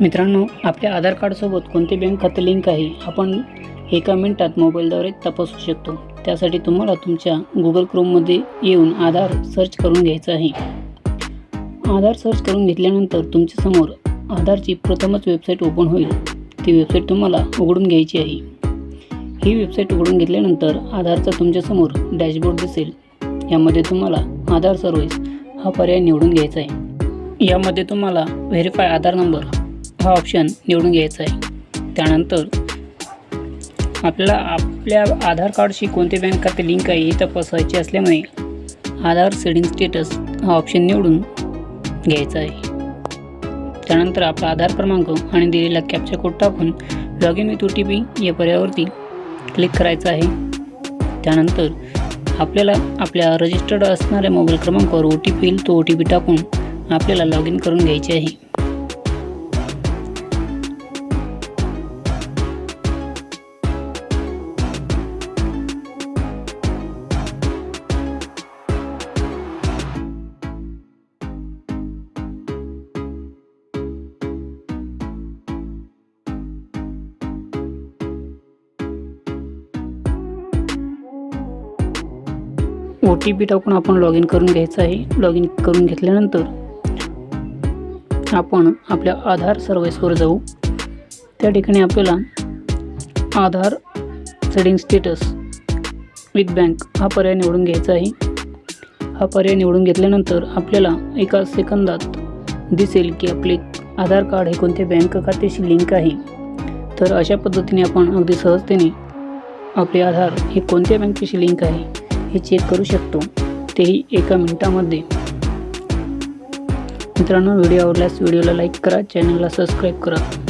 मित्रांनो आपल्या आधार कार्डसोबत कोणते बँक खाते लिंक आहे आपण एका मिनटात मोबाईलद्वारे तपासू शकतो. त्यासाठी तुम्हाला तुमच्या गुगल क्रोममध्ये येऊन आधार सर्च करून घ्यायचं आहे. आधार सर्च करून घेतल्यानंतर तुमच्यासमोर आधारची प्रथमच वेबसाईट ओपन होईल. ती वेबसाईट तुम्हाला उघडून घ्यायची आहे. ही वेबसाईट उघडून घेतल्यानंतर आधारचा तुमच्यासमोर डॅशबोर्ड दिसेल. यामध्ये तुम्हाला आधार सर्व्हिस हा पर्याय निवडून घ्यायचा आहे. यामध्ये तुम्हाला व्हेरीफाय आधार नंबर हा ऑप्शन निवडून घ्यायचा आहे. त्यानंतर आपल्याला आपल्या आधार कार्डशी कोणते बँक खाते लिंक आहे हे तपासायचे असल्यामुळे आधार सेडिंग स्टेटस हा ऑप्शन निवडून घ्यायचा आहे. त्यानंतर आपला आधार क्रमांक आणि दिलेला कॅप्चा कोड टाकून log in with O T P या पर्यायावरती क्लिक करायचं आहे. त्यानंतर आपल्याला आपल्या रजिस्टर्ड असणाऱ्या मोबाईल क्रमांकावर ओ टी पी येईल तो ओ टी पी टाकून आपल्याला लॉग इन करून घ्यायचे आहे. ओ टी पी टाकून आपण लॉग इन करून घ्यायचं आहे. लॉग इन करून घेतल्यानंतर आपण आपल्या आधार सर्व्हिसवर जाऊ. त्या ठिकाणी आपल्याला Aadhaar seeding status with bank हा पर्याय निवडून घ्यायचा आहे. हा पर्याय निवडून घेतल्यानंतर आपल्याला एका सेकंदात दिसेल की आपले आधार कार्ड हे कोणत्या बँक खात्याशी लिंक आहे. तर अशा पद्धतीने आपण अगदी सहजतेने आपले आधार हे कोणत्या बँकेशी लिंक आहे. हे चेक करू शकतो. तेही एका मिनिटामध्ये. मित्रांनो व्हिडिओ आवडल्यास व्हिडिओला लाईक करा चॅनलला सबस्क्राईब करा.